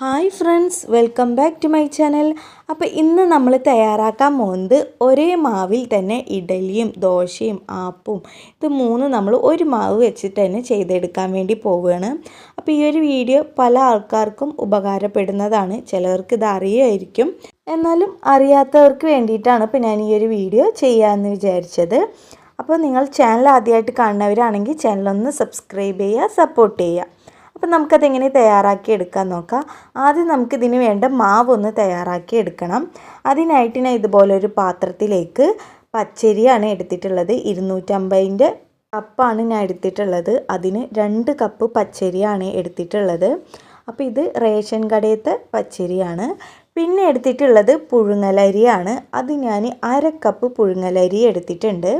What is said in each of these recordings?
Hi friends welcome back to my channel. അപ്പോൾ ഇന്ന് നമ്മൾ തയ്യാറാക്കാൻ പോകുന്നത് ഒരേ മാവിൽ തന്നെ ഇഡലിയും ദോശയും ആപ്പും ഇത് മൂന്ന് നമ്മൾ ഒരു മാവ് വെച്ചിട്ട് തന്നെ ചെയ്തെടുക്കാൻ വേണ്ടി പോവുകയാണ്. അപ്പോൾ ഈ ഒരു വീഡിയോ പല ആൾക്കാർക്കും ഉപകാരപ്പെടുന്നതാണ്. ചിലവർക്ക് ഇത് അറിയുമായിരിക്കും എന്നാലും അറിയാത്തവർക്ക് വേണ്ടിയിട്ടാണ് ഇപ്പോൾ ഞാൻ ഈ ഒരു വീഡിയോ ചെയ്യാമെന്ന് വിചാരിച്ചത്. അപ്പോൾ നിങ്ങൾ ചാനൽ ആദ്യമായിട്ട് കാണുന്നവരാണെങ്കിൽ ചാനലൊന്ന് സബ്സ്ക്രൈബ് ചെയ്യുക സപ്പോർട്ട് ചെയ്യുക. അപ്പം നമുക്കതെങ്ങനെ തയ്യാറാക്കി എടുക്കാൻ നോക്കാം. ആദ്യം നമുക്കിതിന് വേണ്ട മാവ് ഒന്ന് തയ്യാറാക്കി എടുക്കണം അതിനായിട്ട് ഞാൻ ഇതുപോലൊരു പാത്രത്തിലേക്ക് പച്ചരിയാണ് എടുത്തിട്ടുള്ളത്. ഇരുന്നൂറ്റമ്പതിന്റെ കപ്പാണ് ഞാൻ എടുത്തിട്ടുള്ളത്. അതിന് രണ്ട് കപ്പ് പച്ചരിയാണ് എടുത്തിട്ടുള്ളത്. അപ്പോൾ ഇത് റേഷൻ കടയത്തെ പച്ചരിയാണ്. പിന്നെ എടുത്തിട്ടുള്ളത് പുഴുങ്ങലരിയാണ്. അത് ഞാൻ അര കപ്പ് പുഴുങ്ങലരി എടുത്തിട്ടുണ്ട്.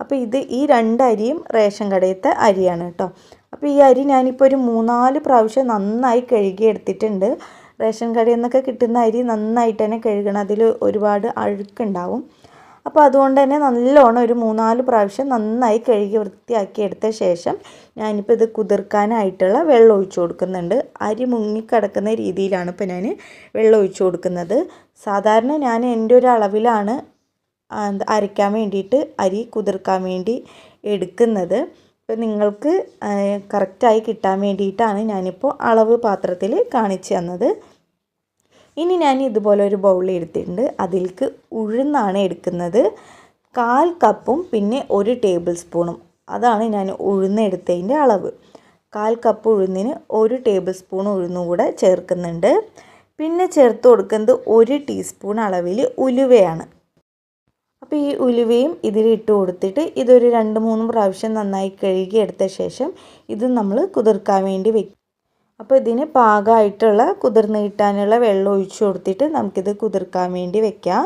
അപ്പോൾ ഇത് ഈ രണ്ട് അരിയും റേഷൻ കടയത്തെ അരിയാണ് കേട്ടോ. അപ്പോൾ ഈ അരി ഞാനിപ്പോൾ ഒരു മൂന്നാൽ പ്രാവശ്യം നന്നായി കഴുകി എടുത്തിട്ടുണ്ട്. റേഷൻ കടയിൽ നിന്നൊക്കെ കിട്ടുന്ന അരി നന്നായിട്ട് തന്നെ കഴുകണം. അതിൽ ഒരുപാട് അഴുക്കുണ്ടാവും അപ്പോൾ അതുകൊണ്ട് തന്നെ നല്ലോണം ഒരു മൂന്നാൽ പ്രാവശ്യം നന്നായി കഴുകി വൃത്തിയാക്കി എടുത്ത ശേഷം ഞാനിപ്പോൾ ഇത് കുതിർക്കാനായിട്ടുള്ള വെള്ളം ഒഴിച്ചു കൊടുക്കുന്നുണ്ട്. അരി മുങ്ങിക്കിടക്കുന്ന രീതിയിലാണ് ഇപ്പോൾ ഞാൻ വെള്ളം ഒഴിച്ചു കൊടുക്കുന്നത്. സാധാരണ ഞാൻ എന്റെ ഒരു അളവിലാണ് അരയ്ക്കാൻ വേണ്ടിയിട്ട് അരി കുതിർക്കാൻ വേണ്ടി എടുക്കുന്നത്. ഇപ്പോൾ നിങ്ങൾക്ക് കറക്റ്റായി കിട്ടാൻ വേണ്ടിയിട്ടാണ് ഞാനിപ്പോൾ അളവ് പാത്രത്തിൽ കാണിച്ചു തന്നത്. ഇനി ഞാൻ ഇതുപോലെ ഒരു ബൗൾ എടുത്തിട്ടുണ്ട്. അതിലേക്ക് ഉഴുന്നാണ് എടുക്കുന്നത്. കാൽ കപ്പും പിന്നെ ഒരു ടേബിൾ സ്പൂണും അതാണ് ഞാൻ ഉഴുന്നെടുത്തതിന്റെ അളവ്. കാൽ കപ്പ് ഉഴുന്നിന് ഒരു ടേബിൾ സ്പൂൺ ഉഴുന്നും കൂടെ ചേർക്കുന്നുണ്ട്. പിന്നെ ചേർത്ത് കൊടുക്കുന്നത് ഒരു ടീസ്പൂൺ അളവിൽ ഉലുവയാണ്. അപ്പോൾ ഈ ഉലുവയും ഇതിലിട്ട് കൊടുത്തിട്ട് ഇതൊരു രണ്ട് മൂന്ന് പ്രാവശ്യം നന്നായി കഴുകി എടുത്ത ശേഷം ഇത് നമ്മൾ കുതിർക്കാൻ വേണ്ടി വെക്കും. അപ്പോൾ ഇതിന് പാകമായിട്ടുള്ള കുതിർന്ന് കിട്ടാനുള്ള വെള്ളം ഒഴിച്ചു കൊടുത്തിട്ട് നമുക്കിത് കുതിർക്കാൻ വേണ്ടി വെക്കാം.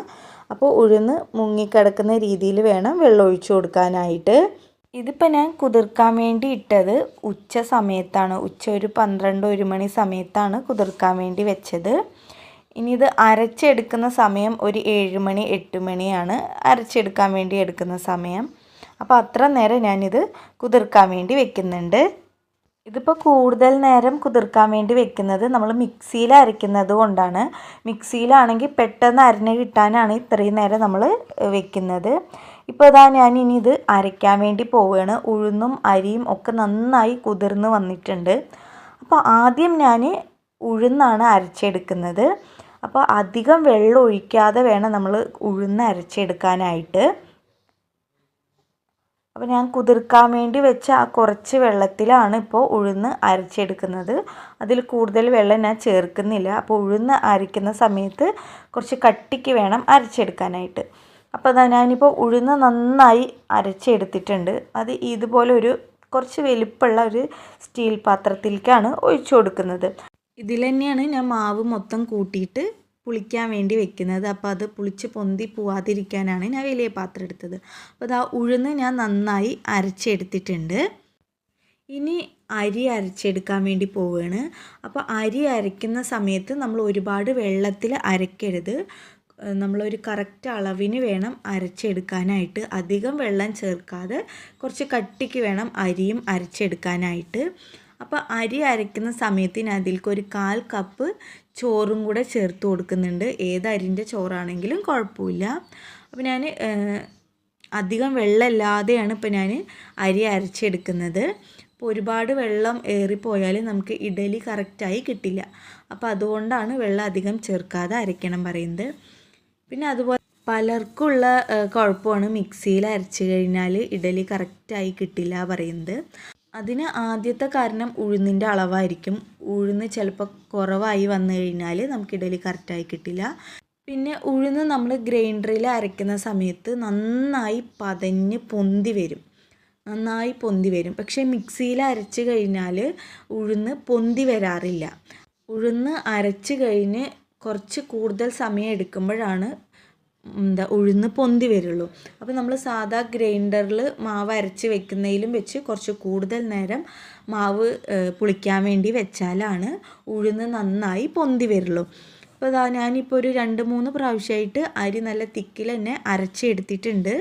അപ്പോൾ ഉഴുന്ന് മുങ്ങിക്കിടക്കുന്ന രീതിയിൽ വേണം വെള്ളം ഒഴിച്ചു കൊടുക്കാനായിട്ട്. ഇതിപ്പോൾ ഞാൻ കുതിർക്കാൻ വേണ്ടി ഇട്ടത് ഉച്ച സമയത്താണ്. ഉച്ച ഒരു പന്ത്രണ്ട് ഒരു മണി സമയത്താണ് കുതിർക്കാൻ വേണ്ടി വെച്ചത്. ഇനി ഇത് അരച്ചെടുക്കുന്ന സമയം ഒരു ഏഴ് മണി എട്ട് മണിയാണ് അരച്ചെടുക്കാൻ വേണ്ടി എടുക്കുന്ന സമയം. അപ്പോൾ അത്ര നേരം ഞാനിത് കുതിർക്കാൻ വേണ്ടി വെക്കുന്നുണ്ട്. ഇതിപ്പോൾ കൂടുതൽ നേരം കുതിർക്കാൻ വേണ്ടി വെക്കുന്നത് നമ്മൾ മിക്സിയിൽ അരയ്ക്കുന്നത് കൊണ്ടാണ്. മിക്സിയിലാണെങ്കിൽ പെട്ടെന്ന് അരഞ്ഞ് കിട്ടാനാണ് ഇത്രയും നേരം നമ്മൾ വെക്കുന്നത്. ഇപ്പോൾ ഇതാ ഞാൻ ഇനി ഇത് അരയ്ക്കാൻ വേണ്ടി പോവുകയാണ് ഉഴുന്നും അരിയും ഒക്കെ നന്നായി കുതിർന്ന് വന്നിട്ടുണ്ട്. അപ്പോൾ ആദ്യം ഞാൻ ഉഴുന്നാണ് അരച്ചെടുക്കുന്നത്. അപ്പോൾ അധികം വെള്ളം ഒഴിക്കാതെ വേണം നമ്മൾ ഉഴുന്ന് അരച്ചെടുക്കാനായിട്ട്. അപ്പോൾ ഞാൻ കുതിർക്കാൻ വേണ്ടി വെച്ച ആ കുറച്ച് വെള്ളത്തിലാണ് ഇപ്പോൾ ഉഴുന്ന് അരച്ചെടുക്കുന്നത്. അതിൽ കൂടുതൽ വെള്ളം ഞാൻ ചേർക്കുന്നില്ല. അപ്പോൾ ഉഴുന്ന് അരയ്ക്കുന്ന സമയത്ത് കുറച്ച് കട്ടിക്ക് വേണം അരച്ചെടുക്കാനായിട്ട്. അപ്പോൾ അതാ ഞാനിപ്പോൾ ഉഴുന്ന് നന്നായി അരച്ചെടുത്തിട്ടുണ്ട്. അത് ഇതുപോലെ ഒരു കുറച്ച് വലിപ്പമുള്ള ഒരു സ്റ്റീൽ പാത്രത്തിലേക്കാണ് ഒഴിച്ചു കൊടുക്കുന്നത്. ഇതിൽ തന്നെയാണ് ഞാൻ മാവ് മൊത്തം കൂട്ടിയിട്ട് പുളിക്കാൻ വേണ്ടി വെക്കുന്നത്. അപ്പോൾ അത് പുളിച്ച് പൊന്തി പോവാതിരിക്കാനാണ് ഞാൻ വലിയ പാത്രം എടുത്തത്. അപ്പോൾ അത് ആ ഉഴുന്ന് ഞാൻ നന്നായി അരച്ചെടുത്തിട്ടുണ്ട്. ഇനി അരി അരച്ചെടുക്കാൻ വേണ്ടി പോവുകയാണ് അപ്പോൾ അരി അരയ്ക്കുന്ന സമയത്ത് നമ്മൾ ഒരുപാട് വെള്ളത്തിൽ അരയ്ക്കരുത്. നമ്മളൊരു കറക്റ്റ് അളവിന് വേണം അരച്ചെടുക്കാനായിട്ട്. അധികം വെള്ളം ചേർക്കാതെ കുറച്ച് കട്ടിക്ക് വേണം അരിയും അരച്ചെടുക്കാനായിട്ട്. അപ്പോൾ അരി അരയ്ക്കുന്ന സമയത്ത് ഞാൻ ഒരു കാൽ കപ്പ് ചോറും കൂടെ ചേർത്ത് കൊടുക്കുന്നുണ്ട്. ഏത് അരിന്റെ ചോറാണെങ്കിലും കുഴപ്പമില്ല. അപ്പോൾ ഞാൻ അധികം വെള്ളമില്ലാതെയാണ് ഇപ്പോൾ ഞാൻ അരി അരച്ചെടുക്കുന്നത്. അപ്പോൾ ഒരുപാട് വെള്ളം ഏറിപ്പോയാൽ നമുക്ക് ഇഡലി കറക്റ്റായി കിട്ടില്ല. അപ്പോൾ അതുകൊണ്ടാണ് വെള്ളം അധികം ചേർക്കാതെ അരയ്ക്കണം പറയുന്നത്. പിന്നെ അതുപോലെ പലർക്കുള്ള കുഴപ്പമാണ് മിക്സിയിൽ അരച്ച് കഴിഞ്ഞാൽ ഇഡലി കറക്റ്റായി കിട്ടില്ല പറയുന്നത്. അതിന് ആദ്യത്തെ കാരണം ഉഴുന്നിന്റെ അളവായിരിക്കും. ഉഴുന്ന് ചിലപ്പോൾ കുറവായി വന്നു കഴിഞ്ഞാൽ നമുക്ക് ഇഡലി കറക്റ്റായി കിട്ടില്ല. പിന്നെ ഉഴുന്ന് നമ്മൾ ഗ്രൈൻഡറിൽ അരയ്ക്കുന്ന സമയത്ത് നന്നായി പതഞ്ഞ് പൊന്തി വരും. നന്നായി പൊന്തി വരും. പക്ഷേ മിക്സിയിൽ അരച്ച് കഴിഞ്ഞാൽ ഉഴുന്ന് പൊന്തി വരാറില്ല. ഉഴുന്ന് അരച്ച് കഴിഞ്ഞ് കുറച്ച് കൂടുതൽ സമയം എടുക്കുമ്പോഴാണ് എന്താ ഉഴുന്ന് പൊന്തി വരുള്ളൂ. അപ്പോൾ നമ്മൾ സാധാ ഗ്രൈൻഡറിൽ മാവ് അരച്ച് വെക്കുന്നതിലും വെച്ച് കുറച്ച് കൂടുതൽ നേരം മാവ് പുളിക്കാൻ വേണ്ടി വെച്ചാലാണ് ഉഴുന്ന് നന്നായി പൊന്തി വരുള്ളൂ. അപ്പോൾ അതാ ഞാനിപ്പോൾ ഒരു രണ്ട് മൂന്ന് പ്രാവശ്യമായിട്ട് അരി നല്ല തിക്കിൽ തന്നെ അരച്ചെടുത്തിട്ടുണ്ട്.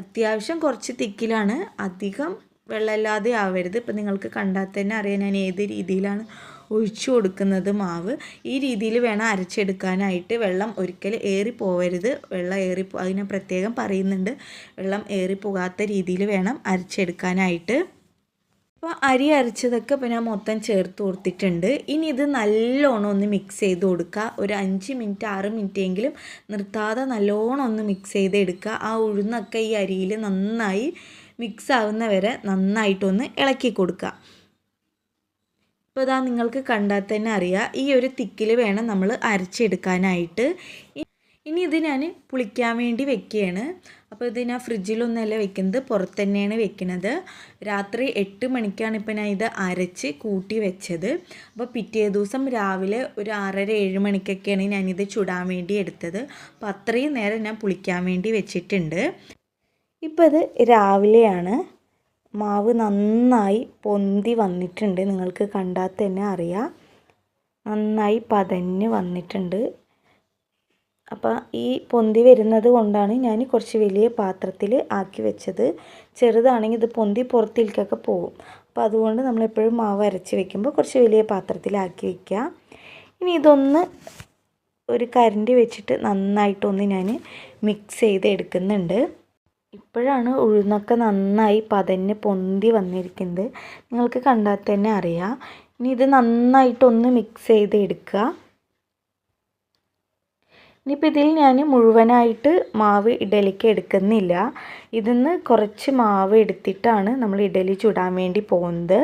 അത്യാവശ്യം കുറച്ച് തിക്കിലാണ്. അധികം വെള്ളമില്ലാതെ ആവരുത്. ഇപ്പം നിങ്ങൾക്ക് കണ്ടാൽ തന്നെ അറിയാം ഞാൻ ഏത് രീതിയിലാണ് ഒഴിച്ചു കൊടുക്കുന്നത് മാവ്. ഈ രീതിയിൽ വേണം അരച്ചെടുക്കാനായിട്ട്. വെള്ളം ഒരിക്കൽ ഏറി പോവരുത് വെള്ളം ഏറി അതിനെ പ്രത്യേകം പറയുന്നുണ്ട്. വെള്ളം ഏറി പോകാത്ത രീതിയിൽ വേണം അരച്ചെടുക്കാനായിട്ട്. അപ്പോൾ അരി അരച്ചതൊക്കെ ഞാൻ മൊത്തം ചേർത്ത് കൊടുത്തിട്ടുണ്ട്. ഇനി ഇത് നല്ലോണം ഒന്ന് മിക്സ് ചെയ്ത് കൊടുക്കുക. ഒരു അഞ്ച് മിനിറ്റ് ആറ് മിനിറ്റ് എങ്കിലും നിർത്താതെ നല്ലോണം ഒന്ന് മിക്സ് ചെയ്ത് എടുക്കുക. ആ ഉഴുന്നൊക്കെ ഈ അരിയിൽ നന്നായി മിക്സ് ആവുന്ന വരെ നന്നായിട്ടൊന്ന് ഇളക്കി കൊടുക്കുക. ഇപ്പോൾ ഇതാ നിങ്ങൾക്ക് കണ്ടാൽ തന്നെ അറിയാം ഈ ഒരു തിക്കിൽ വേണം നമ്മൾ അരച്ചെടുക്കാനായിട്ട്. ഇനി ഇത് ഞാൻ പുളിക്കാൻ വേണ്ടി വെക്കുകയാണ്. അപ്പോൾ ഇത് ഞാൻ ഫ്രിഡ്ജിലൊന്നല്ല വെക്കുന്നത് പുറത്ത് തന്നെയാണ് വെക്കുന്നത്. രാത്രി എട്ട് മണിക്കാണ് ഇപ്പോൾ ഞാൻ ഇത് അരച്ച് കൂട്ടി വെച്ചത്. അപ്പോൾ പിറ്റേ ദിവസം രാവിലെ ഒരു ആറര ഏഴ് മണിക്കൊക്കെയാണ് ഞാനിത് ചുടാൻ വേണ്ടി എടുത്തത്. അപ്പോൾ അത്രയും നേരം ഞാൻ പുളിക്കാൻ വേണ്ടി വെച്ചിട്ടുണ്ട്. ഇപ്പോൾ ഇത് രാവിലെയാണ് മാവ് നന്നായി പൊന്തി വന്നിട്ടുണ്ട്. നിങ്ങൾക്ക് കണ്ടാൽ തന്നെ അറിയാം. നന്നായി പതഞ്ഞ് വന്നിട്ടുണ്ട്. അപ്പോൾ ഈ പൊന്തി വരുന്നത് കൊണ്ടാണ് ഞാൻ കുറച്ച് വലിയ പാത്രത്തിൽ ആക്കി വെച്ചത്. ചെറുതാണെങ്കിൽ ഇത് പൊന്തി പുറത്തിലേക്കൊക്കെ പോകും. അപ്പോൾ അതുകൊണ്ട് നമ്മളെപ്പോഴും മാവ് അരച്ച് വെക്കുമ്പോൾ കുറച്ച് വലിയ പാത്രത്തിലാക്കി വെക്കുക. ഇനി ഇതൊന്ന് ഒരു കരണ്ടി വെച്ചിട്ട് നന്നായിട്ടൊന്ന് ഞാൻ മിക്സ് ചെയ്ത് എടുക്കുന്നുണ്ട് ഇപ്പോഴാണ് ഉഴുന്നൊക്കെ നന്നായി പതഞ്ഞ് പൊന്തി വന്നിരിക്കുന്നത്. നിങ്ങൾക്ക് കണ്ടാൽ തന്നെ അറിയാം. ഇനി ഇത് നന്നായിട്ടൊന്ന് മിക്സ് ചെയ്ത് എടുക്കുക. ഇനിയിപ്പോൾ ഇതിൽ ഞാൻ മുഴുവനായിട്ട് മാവ് ഇഡലിക്ക് എടുക്കുന്നില്ല. ഇതിൽ നിന്ന് കുറച്ച് മാവ് എടുത്തിട്ടാണ് നമ്മൾ ഇഡലി ചുടാൻ വേണ്ടി പോകുന്നത്.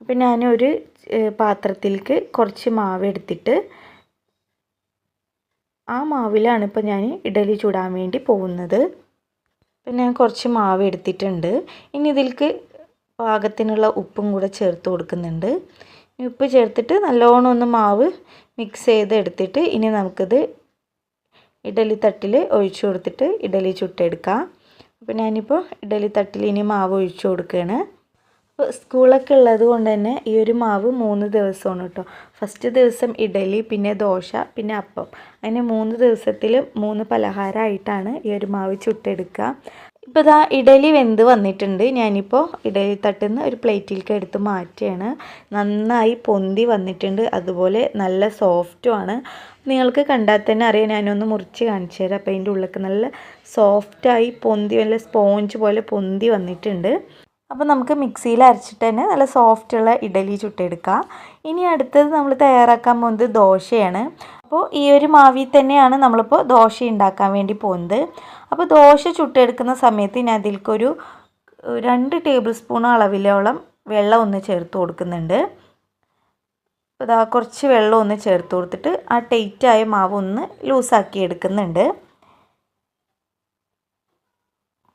അപ്പം ഞാനൊരു പാത്രത്തിലേക്ക് കുറച്ച് മാവ് എടുത്തിട്ട് ആ മാവിലാണ് ഇപ്പോൾ ഞാൻ ഇഡലി ചുടാൻ വേണ്ടി പോകുന്നത്. അപ്പം ഞാൻ കുറച്ച് മാവ് എടുത്തിട്ടുണ്ട്. ഇനി ഇതിലേക്ക് പാകത്തിനുള്ള ഉപ്പും കൂടെ ചേർത്ത് കൊടുക്കുന്നുണ്ട്. ഉപ്പ് ചേർത്തിട്ട് നല്ലോണം ഒന്ന് മാവ് മിക്സ് ചെയ്ത് എടുത്തിട്ട് ഇനി നമുക്കിത് ഇഡലി തട്ടിൽ ഒഴിച്ചു കൊടുത്തിട്ട് ഇഡലി ചുട്ടെടുക്കാം. അപ്പോൾ ഞാനിപ്പോൾ ഇഡലി തട്ടിൽ ഇനി മാവ് ഒഴിച്ചു കൊടുക്കുകയാണ്. അപ്പോൾ സ്കൂളൊക്കെ ഉള്ളത് കൊണ്ട് തന്നെ ഈ ഒരു മാവ് മൂന്ന് ദിവസമാണ് കേട്ടോ. ഫസ്റ്റ് ദിവസം ഇഡലി പിന്നെ ദോശ പിന്നെ അപ്പം. അങ്ങനെ മൂന്ന് ദിവസത്തിൽ മൂന്ന് പലഹാരമായിട്ടാണ് ഈ ഒരു മാവ് ചുട്ടെടുക്കുക. ഇപ്പോൾ ഇതാ ഇഡലി വെന്ത് വന്നിട്ടുണ്ട്. ഞാനിപ്പോൾ ഇഡലി തട്ടുന്ന ഒരു പ്ലേറ്റിലേക്ക് എടുത്ത് മാറ്റുകയാണ് നന്നായി പൊന്തി വന്നിട്ടുണ്ട്. അതുപോലെ നല്ല സോഫ്റ്റുമാണ് നിങ്ങൾക്ക് കണ്ടാൽ തന്നെ അറിയാം. ഞാനൊന്ന് മുറിച്ച് കാണിച്ചു തരാം. അപ്പോൾ അതിന്റെ ഉള്ളിലേക്ക് നല്ല സോഫ്റ്റായി പൊന്തി നല്ല സ്പോഞ്ച് പോലെ പൊന്തി വന്നിട്ടുണ്ട്. അപ്പോൾ നമുക്ക് മിക്സിയിൽ അരച്ചിട്ട് തന്നെ നല്ല സോഫ്റ്റ് ഉള്ള ഇഡലി ചുട്ടെടുക്കാം. ഇനി അടുത്തത് നമ്മൾ തയ്യാറാക്കാൻ പോകുന്നത് ദോശയാണ്. അപ്പോൾ ഈ ഒരു മാവിൽ തന്നെയാണ് നമ്മളിപ്പോൾ ദോശ ഉണ്ടാക്കാൻ വേണ്ടി പോകുന്നത്. അപ്പോൾ ദോശ ചുട്ടെടുക്കുന്ന സമയത്ത് ഞാൻ അതിലേക്കൊരു രണ്ട് ടേബിൾ സ്പൂൺ അളവിലോളം വെള്ളം ഒന്ന് ചേർത്ത് കൊടുക്കുന്നുണ്ട്. അപ്പോൾ ഇതാ കുറച്ച് വെള്ളം ഒന്ന് ചേർത്ത് കൊടുത്തിട്ട് ആ ടൈറ്റായ മാവ് ഒന്ന് ലൂസാക്കി എടുക്കുന്നുണ്ട്.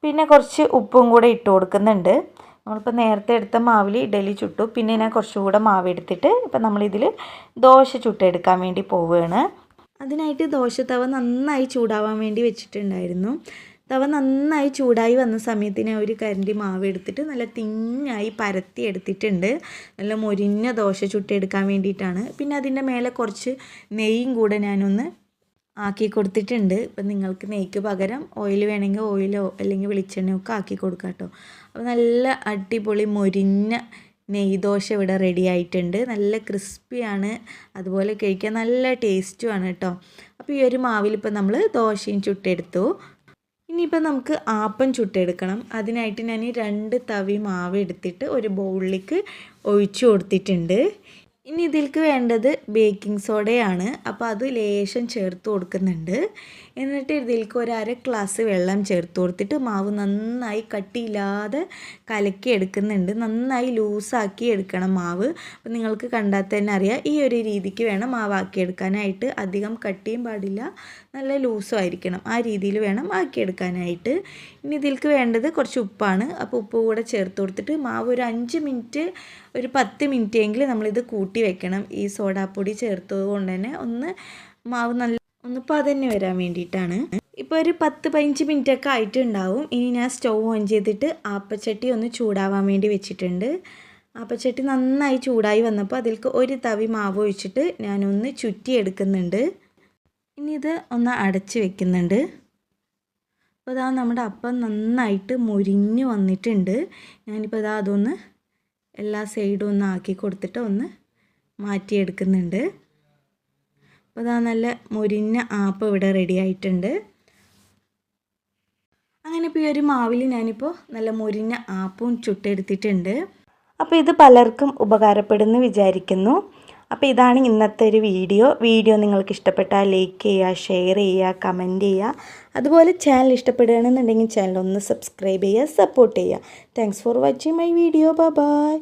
പിന്നെ കുറച്ച് ഉപ്പും കൂടെ ഇട്ട് കൊടുക്കുന്നുണ്ട്. നമ്മളിപ്പോൾ നേരത്തെ എടുത്ത മാവിൽ ഇഡലി ചുട്ടു. പിന്നെ ഞാൻ കുറച്ചുകൂടെ മാവ് എടുത്തിട്ട് ഇപ്പം നമ്മളിതിൽ ദോശ ചുട്ടെടുക്കാൻ വേണ്ടി പോവുകയാണ് അതിനായിട്ട് ദോശ തവ നന്നായി ചൂടാവാൻ വേണ്ടി വെച്ചിട്ടുണ്ടായിരുന്നു. തവ നന്നായി ചൂടായി വന്ന സമയത്ത് ഞാൻ ഒരു കരണ്ടി മാവ് എടുത്തിട്ട് നല്ല തിങ്ങായി പരത്തി എടുത്തിട്ടുണ്ട്. നല്ല മൊരിഞ്ഞ ദോശ ചുട്ടെടുക്കാൻ വേണ്ടിയിട്ടാണ്. പിന്നെ അതിന്റെ മേലെ കുറച്ച് നെയ്യും കൂടെ ഞാനൊന്ന് ആക്കി കൊടുത്തിട്ടുണ്ട്. ഇപ്പം നിങ്ങൾക്ക് നെയ്ക്ക് പകരം ഓയിൽ വേണമെങ്കിൽ ഓയിലോ അല്ലെങ്കിൽ വെളിച്ചെണ്ണയോ ഒക്കെ ആക്കി കൊടുക്കാം കേട്ടോ. അപ്പോൾ നല്ല അടിപൊളി മൊരിഞ്ഞ നെയ്ദോശ ഇവിടെ റെഡി ആയിട്ടുണ്ട്. നല്ല ക്രിസ്പിയാണ് അതുപോലെ കഴിക്കാൻ നല്ല ടേസ്റ്റുമാണ് കേട്ടോ അപ്പോൾ ഈ ഒരു മാവിൽ ഇപ്പോൾ നമ്മൾ ദോശയും ചുട്ടെടുത്തു. ഇനിയിപ്പോൾ നമുക്ക് ആപ്പം ചുട്ടെടുക്കണം. അതിനായിട്ട് ഞാൻ രണ്ട് തവി മാവ് എടുത്തിട്ട് ഒരു ബൗളിലേക്ക് ഒഴിച്ചു കൊടുത്തിട്ടുണ്ട്. ഇനി ഇതിൽക്ക് വേണ്ടത് ബേക്കിംഗ് സോഡയാണ് അപ്പോൾ അത് ലേശം ചേർത്ത് കൊടുക്കുന്നുണ്ട്. എന്നിട്ട് ഇതിലേക്ക് ഒരു അര ഗ്ലാസ് വെള്ളം ചേർത്ത് കൊടുത്തിട്ട് മാവ് നന്നായി കട്ടിയില്ലാതെ കലക്കി എടുക്കുന്നുണ്ട്. നന്നായി ലൂസാക്കി എടുക്കണം മാവ്. അപ്പം നിങ്ങൾക്ക് കണ്ടാൽ തന്നെ അറിയാം ഈ ഒരു രീതിക്ക് വേണം മാവാക്കി എടുക്കാനായിട്ട്. അധികം കട്ടിയും പാടില്ല. നല്ല ലൂസും ആയിരിക്കണം. ആ രീതിയിൽ വേണം ആക്കിയെടുക്കാനായിട്ട് ഇനി ഇതിലേക്ക് വേണ്ടത് കുറച്ച് ഉപ്പാണ്. അപ്പോൾ ഉപ്പ് കൂടെ ചേർത്ത് കൊടുത്തിട്ട് മാവ് ഒരു അഞ്ച് മിനിറ്റ് ഒരു പത്ത് മിനിറ്റ് എങ്കിലും നമ്മളിത് കൂട്ടി വെക്കണം. ഈ സോഡാപ്പൊടി ചേർത്തത് കൊണ്ട് തന്നെ ഒന്ന് മാവ് നല്ല ഒന്ന് പതഞ്ഞ് വരാൻ വേണ്ടിയിട്ടാണ്. ഇപ്പോൾ ഒരു പത്ത് പതിനഞ്ച് മിനിറ്റൊക്കെ ആയിട്ടുണ്ടാവും. ഇനി ഞാൻ സ്റ്റൗ ഓൺ ചെയ്തിട്ട് ആപ്പച്ചട്ടി ഒന്ന് ചൂടാവാൻ വേണ്ടി വെച്ചിട്ടുണ്ട്. ആപ്പച്ചട്ടി നന്നായി ചൂടായി വന്നപ്പോൾ അതിലേക്ക് ഒരു തവി മാവ് ഒഴിച്ചിട്ട് ഞാനൊന്ന് ചുറ്റി എടുക്കുന്നുണ്ട് ഇനി ഇത് ഒന്ന് അടച്ച് വെക്കുന്നുണ്ട്. അപ്പോൾ ഇതാ നമ്മുടെ അപ്പം നന്നായിട്ട് മുരിഞ്ഞ് വന്നിട്ടുണ്ട്. ഞാനിപ്പോൾ ഇതാ അതൊന്ന് എല്ലാ സൈഡും ഒന്ന് ആക്കി കൊടുത്തിട്ട് ഒന്ന് മാറ്റിയെടുക്കുന്നുണ്ട്. അപ്പോൾ ഇതാ നല്ല മുരിഞ്ഞ ആപ്പ് ഇവിടെ റെഡി ആയിട്ടുണ്ട്. അങ്ങനെ ഇപ്പോൾ ഈ ഒരു മാവിൽ ഞാനിപ്പോൾ നല്ല മുരിഞ്ഞ ആപ്പും ചുട്ടെടുത്തിട്ടുണ്ട്. അപ്പോൾ ഇത് പലർക്കും ഉപകാരപ്പെടുന്നു വിചാരിക്കുന്നു. അപ്പോൾ ഇതാണ് ഇന്നത്തെ ഒരു വീഡിയോ. വീഡിയോ നിങ്ങൾക്ക് ഇഷ്ടപ്പെട്ടാൽ ലൈക്ക് ചെയ്യുക ഷെയർ ചെയ്യുക കമന്റ് ചെയ്യുക. അതുപോലെ ചാനൽ ഇഷ്ടപ്പെടുകയാണെന്നുണ്ടെങ്കിൽ ചാനൽ ഒന്ന് സബ്സ്ക്രൈബ് ചെയ്യുക സപ്പോർട്ട് ചെയ്യുക. Thanks for watching my video bye